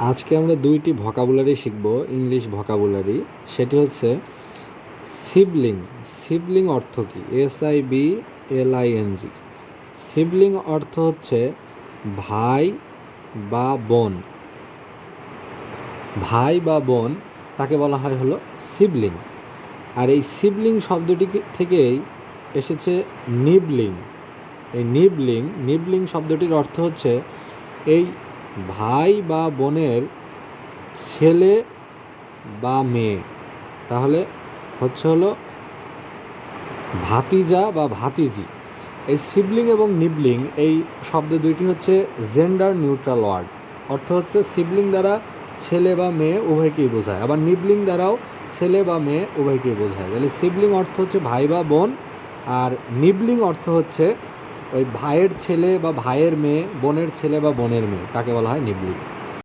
আজকে আমরা দুইটি ভোকাবুলারি শিখব ইংলিশ ভোকাবুলারি সেটি হচ্ছে সিবলিং সিবলিং অর্থ কি? S I B L I N G sibling অর্থ হচ্ছে ভাই বা বোন। ভাই বা বোন, তাকে বলা হয় হলো সিবলিং আর এই সিবলিং শব্দটি থেকেই এসেছে? নিবলিং এই নিবলিং নিবলিং শব্দটির অর্থ হচ্ছে এই ভাই বা বোনের ছেলে বা মেয়ে। তাহলে হচ্ছে হলো ভাতিজা বা ভাতিজি। এই সিবলিং এবং নিবলিং এই শব্দ দুইটি হচ্ছে জেন্ডার নিউট্রাল ওয়ার্ড অর্থ হচ্ছে সিবলিং দ্বারা ছেলে বা মেয়ে উভয়কেই বোঝায়। আবার নিবলিং দ্বারাও ছেলে বা মেয়ে উভয়কেই বোঝায়। তাহলে সিবলিং অর্থ হচ্ছে ভাই বা বোন, আর নিবলিং অর্থ হচ্ছে ওই ভাইয়ের ছেলে বা ভাইয়ের মেয়ে, বোনের ছেলে বা বোনের মেয়ে তাকে বলা হয়? নিবলিং।